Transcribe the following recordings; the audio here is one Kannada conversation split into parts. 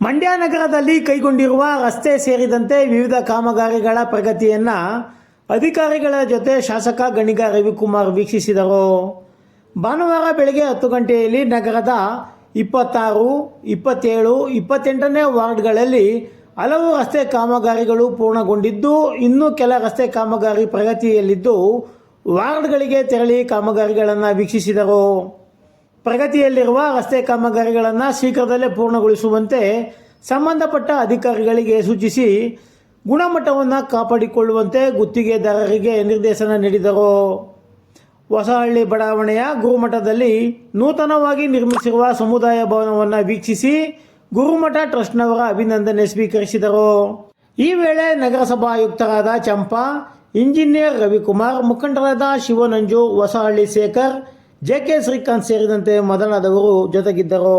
ಮಂಡ್ಯ ನಗರದಲ್ಲಿ ಕೈಗೊಂಡಿರುವ ರಸ್ತೆ ಸೇರಿದಂತೆ ವಿವಿಧ ಕಾಮಗಾರಿಗಳ ಪ್ರಗತಿಯನ್ನು ಅಧಿಕಾರಿಗಳ ಜೊತೆ ಶಾಸಕ ಗಣಿಗ ರವಿಕುಮಾರ್ ವೀಕ್ಷಿಸಿದರು. ಭಾನುವಾರ ಬೆಳಗ್ಗೆ ಹತ್ತು ಗಂಟೆಯಲ್ಲಿ ನಗರದ ಇಪ್ಪತ್ತಾರು, ಇಪ್ಪತ್ತೇಳು, ಇಪ್ಪತ್ತೆಂಟನೇ ವಾರ್ಡ್ಗಳಲ್ಲಿ ಹಲವು ರಸ್ತೆ ಕಾಮಗಾರಿಗಳು ಪೂರ್ಣಗೊಂಡಿದ್ದು, ಇನ್ನೂ ಕೆಲ ರಸ್ತೆ ಕಾಮಗಾರಿ ಪ್ರಗತಿಯಲ್ಲಿದ್ದು ವಾರ್ಡ್ಗಳಿಗೆ ತೆರಳಿ ಕಾಮಗಾರಿಗಳನ್ನು ವೀಕ್ಷಿಸಿದರು. ಪ್ರಗತಿಯಲ್ಲಿರುವ ರಸ್ತೆ ಕಾಮಗಾರಿಗಳನ್ನು ಶೀಘ್ರದಲ್ಲೇ ಪೂರ್ಣಗೊಳಿಸುವಂತೆ ಸಂಬಂಧಪಟ್ಟ ಅಧಿಕಾರಿಗಳಿಗೆ ಸೂಚಿಸಿ ಗುಣಮಟ್ಟವನ್ನು ಕಾಪಾಡಿಕೊಳ್ಳುವಂತೆ ಗುತ್ತಿಗೆದಾರರಿಗೆ ನಿರ್ದೇಶನ ನೀಡಿದರು. ಹೊಸಹಳ್ಳಿ ಬಡಾವಣೆಯ ಗುರುಮಠದಲ್ಲಿ ನೂತನವಾಗಿ ನಿರ್ಮಿಸಿರುವ ಸಮುದಾಯ ಭವನವನ್ನು ವೀಕ್ಷಿಸಿ ಗುರುಮಠ ಟ್ರಸ್ಟ್ನವರ ಅಭಿನಂದನೆ ಸ್ವೀಕರಿಸಿದರು. ಈ ವೇಳೆ ನಗರಸಭಾ ಆಯುಕ್ತರಾದ ಚಂಪಾ, ಇಂಜಿನಿಯರ್ ರವಿಕುಮಾರ್, ಮುಖಂಡರಾದ ಶಿವನಂಜು, ಹೊಸಹಳ್ಳಿ ಶೇಖರ್ ಜೆಕೆ ಶ್ರೀಕಾಂತ್ ಸೇರಿದಂತೆ ಮೊದಲಾದವರು ಜೊತೆಗಿದ್ದರು.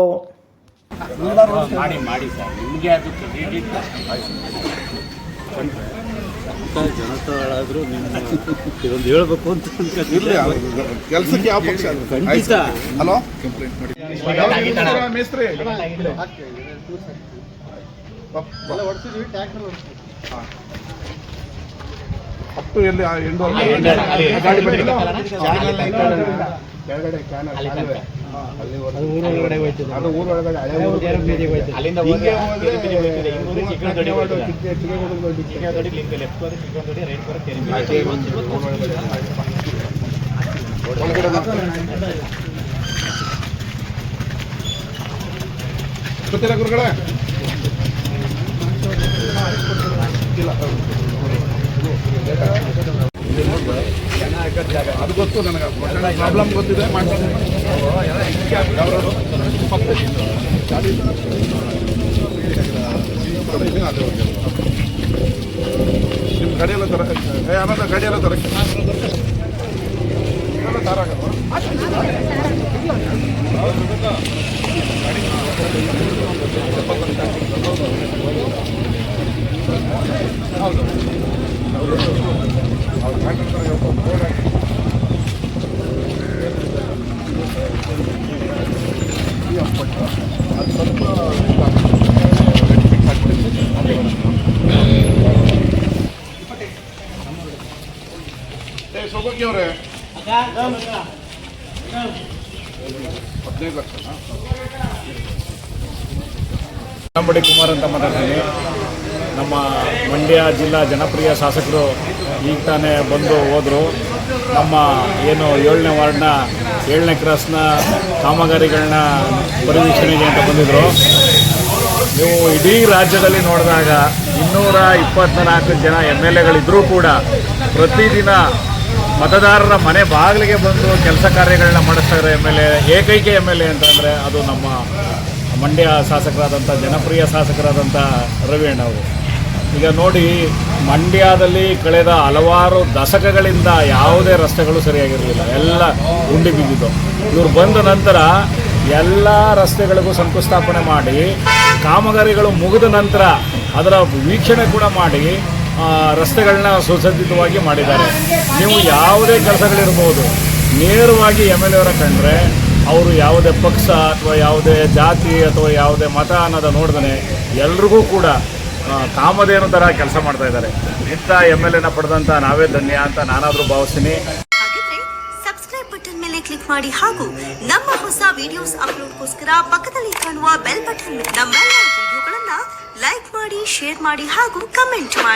ಮಾಡಿ ಮಾಡಿ ಸರ್. ನಿಮಗೆ ಅದು ಕ್ರೆಡಿಟ್ ಜನತಾಳಾದರೂ ನಿಮ್ಮ ಇದೊಂದು ಹೇಳ್ಬೇಕು ಅಂತ ಇರ್ಲಿ ಕೆಲಸಕ್ಕೆ ಯಾವ ಪಕ್ಷ? ಖಂಡಿತ. ಹಲೋ? ಮೇಸ್ತ್ರಿ. ಅಪ್ ಎಲ್ಲಿ ಆ ಎಂಡು ಅಲ್ಲಿ ಗಾಡಿ ಬಂದಿಲ್ಲ? ಕೆಳಗಡೆ ಕ್ಯಾನಲ್ ಕಾಲುವೆ. ಅದು ಊರು ಒಳಗಡೆ ಹಳೆ ಊರು ಅಲ್ಲಿಂದ ಹಿಂಗೆ ಹೋದ್ರೆ ಹೋದ್ರೆ ತಿರುಪತಿ ಹೋಗ್ತದೆ. ಹಿಂಗ್ ಹೋದ್ರೆ ಚಿಕ್ಕನದೊಡ್ಡಿ ಹೋಗ್ತದೆ. ಚಿಕ್ಕ- ಚಿಕ್ಕನದೊಡ್ಡಿ ಹೋಗ್ತದೆ. ಚಿಕ್ಕನದೊಡ್ಡಿ ಲಿಂಕ್ ಲೆಫ್ಟ್ ಹೋದ್ರೆ ಚಿಕ್ಕನದೊಡ್ಡಿ ರೈಟ್ ಹೋದ್ರೆ ತಿರುಪತಿ. ಒಳಗಡೆ ಬಾ. ಗೊತ್ತಿಲ್ಲ ಗುರುಗಳೇ ಅದು ಗೊತ್ತು ನನಗೆ ಪ್ರಾಬ್ಲಮ್ ಗೊತ್ತಿದೆ ಮಾಡ್ತೀನಿ? ನಿಮ್ಮ ಗಾಡಿ ಎಲ್ಲ ತರ ಅನಂತ ಗಾಡಿ ಎಲ್ಲ ತಾರಾಗಲ್ವಾ? ಅವ್ರು ಹದಿನೈದು ನಂಬಡಿ ಕುಮಾರ್ ಅಂತ ಮಾತಾಡ್ತೀನಿ. ನಮ್ಮ ಮಂಡ್ಯ ಜಿಲ್ಲಾ ಜನಪ್ರಿಯ ಶಾಸಕರು ಈಗ ತಾನೇ ಬಂದು ಹೋದರು. ನಮ್ಮ ಏನು ಏಳನೇ ವಾರ್ಡ್ನ, ಏಳನೇ ಕ್ರಾಸ್ನ ಕಾಮಗಾರಿಗಳನ್ನ ಪರಿವೀಕ್ಷಣೆಗೆ ಅಂತ ಬಂದಿದ್ದರು ನೀವು ಇಡೀ ರಾಜ್ಯದಲ್ಲಿ ನೋಡಿದಾಗ ಇನ್ನೂರ ಇಪ್ಪತ್ನಾಲ್ಕು ಜನ ಎಂ ಎಲ್ ಎಗಳಿದ್ದರೂ ಕೂಡ ಪ್ರತಿದಿನ ಮತದಾರರ ಮನೆ ಬಾಗಿಲಿಗೆ ಬಂದು ಕೆಲಸ ಕಾರ್ಯಗಳನ್ನ ಮಾಡಿಸ್ತಾ ಇರೋ ಎಂ ಎಲ್ ಎ, ಏಕೈಕ ಎಂ ಎಲ್ ಎ ಅಂತಂದರೆ ಅದು ನಮ್ಮ ಮಂಡ್ಯ ಶಾಸಕರಾದಂಥ, ಜನಪ್ರಿಯ ಶಾಸಕರಾದಂಥ ರವಿ ಅಣ್ಣವರು. ಈಗ ನೋಡಿ, ಮಂಡ್ಯದಲ್ಲಿ ಕಳೆದ ಹಲವಾರು ದಶಕಗಳಿಂದ ಯಾವುದೇ ರಸ್ತೆಗಳು ಸರಿಯಾಗಿರಲಿಲ್ಲ. ಎಲ್ಲ ಗುಂಡಿ ಬಿದ್ದಿದ್ದು. ಇವರು ಬಂದ ನಂತರ ಎಲ್ಲ ರಸ್ತೆಗಳಿಗೂ ಶಂಕುಸ್ಥಾಪನೆ ಮಾಡಿ, ಕಾಮಗಾರಿಗಳು ಮುಗಿದ ನಂತರ ಅದರ ವೀಕ್ಷಣೆ ಕೂಡ ಮಾಡಿ ರಸ್ತೆಗಳನ್ನ ಸುಸಜ್ಜಿತವಾಗಿ ಮಾಡಿದ್ದಾರೆ. ನೀವು ಯಾವುದೇ ಕೆಲಸಗಳಿರ್ಬೋದು, ನೇರವಾಗಿ ಎಂ ಎಲ್ ಎವರ ಕಂಡ್ರೆ, ಅವರು ಯಾವುದೇ ಪಕ್ಷ ಅಥವಾ ಯಾವುದೇ ಜಾತಿ ಅಥವಾ ಯಾವುದೇ ಮತ ಅನ್ನೋದ ನೋಡ್ದೇ ಎಲ್ರಿಗೂ ಕೂಡ ಕಾಮಧೇನು ತರ ಕೆಲಸ ಮಾಡ್ತಾ ಇದ್ದಾರೆ. ಇಂಥ ಎಂ ಎಲ್ ಎನ ಪಡೆದಂತ ನಾವೇ ಧನ್ಯ ಅಂತ ನಾನಾದರೂ ಭಾವಿಸ್ತೀನಿ. ಸಬ್ಸ್ಕ್ರೈಬ್ ಬಟನ್ ಮೇಲೆ ಕ್ಲಿಕ್ ಮಾಡಿ ಹಾಗೂ ನಮ್ಮ ಹೊಸ ವಿಡಿಯೋಸ್ ಅಪ್ಲೋಡ್ಗೋಸ್ಕರ ಪಕ್ಕದಲ್ಲಿ ಕಾಣುವ ಬೆಲ್ ಬಟನ್ ನಮ್ಮ ವಿಡಿಯೋಗಳನ್ನ ಲೈಕ್ ಮಾಡಿ ಶೇರ್ ಮಾಡಿ ಹಾಗೂ ಕಮೆಂಟ್ ಮಾಡಿ.